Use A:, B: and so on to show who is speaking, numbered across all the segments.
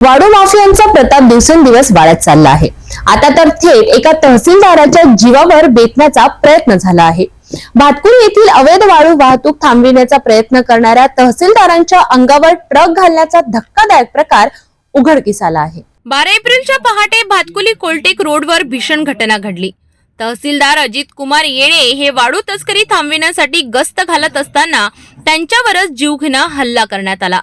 A: वाडू माफियांचा प्रताप दिवसेंदिवस वाढत चालला आहे. आता तर थेट एका तहसीलदाराच्या जीवावर बेतण्याचा प्रयत्न झाला आहे. भातकुल येथील अवैध वाळू वाहतूक थांबविण्याचा प्रयत्न करणाऱ्या तहसीलदारांच्या अंगावर ट्रक घालण्याचा धक्कादायक प्रकार उघडकीस आला आहे.
B: बारा एप्रिलच्या पहाटे भातकुली कोलटेक रोडवर भीषण घटना घडली. तहसीलदार अजित कुमार येणे हे वाळू तस्करी थांबविण्यासाठी गस्त घालत असताना त्यांच्यावरच जीवघेणा हल्ला करण्यात आला.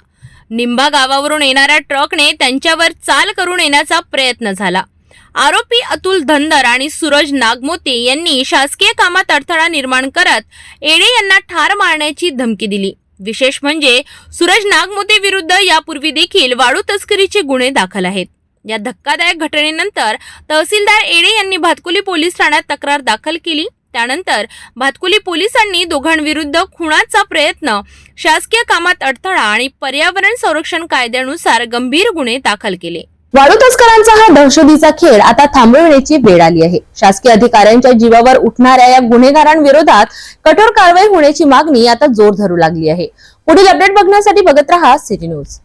B: निंबा गावावरून येणाऱ्या ट्रकने त्यांच्यावर चाल करून येण्याचा प्रयत्न झाला. आरोपी अतुल धनदर आणि सूरज नागमोते यांनी शासकीय कामात अडथळा निर्माण करत एडे यांना ठार मारण्याची धमकी दिली. विशेष म्हणजे सूरज नागमोते विरुद्ध यापूर्वी देखील वाळू तस्करीचे गुन्हे दाखल आहेत. या धक्कादायक घटनेनंतर तहसीलदार येणे यांनी भातकुली पोलीस ठाण्यात तक्रार दाखल केली. त्यानंतर भातकुली पोलिसांनी दोघांविरुद्ध खुणाचा प्रयत्न शासकीय कामात अडथळा आणि पर्यावरण संरक्षण कायद्यानुसार गंभीर गुन्हे दाखल केले.
A: वाळू तस्करांचा हा दहशतीचा खेळ आता थांबविण्याची वेळ आली आहे. शासकीय अधिकाऱ्यांच्या जीवावर उठणाऱ्या या गुन्हेगारांविरोधात कठोर कारवाई होण्याची मागणी आता जोर धरू लागली आहे. पुढील अपडेट बघण्यासाठी बघत रहा सिटी न्यूज.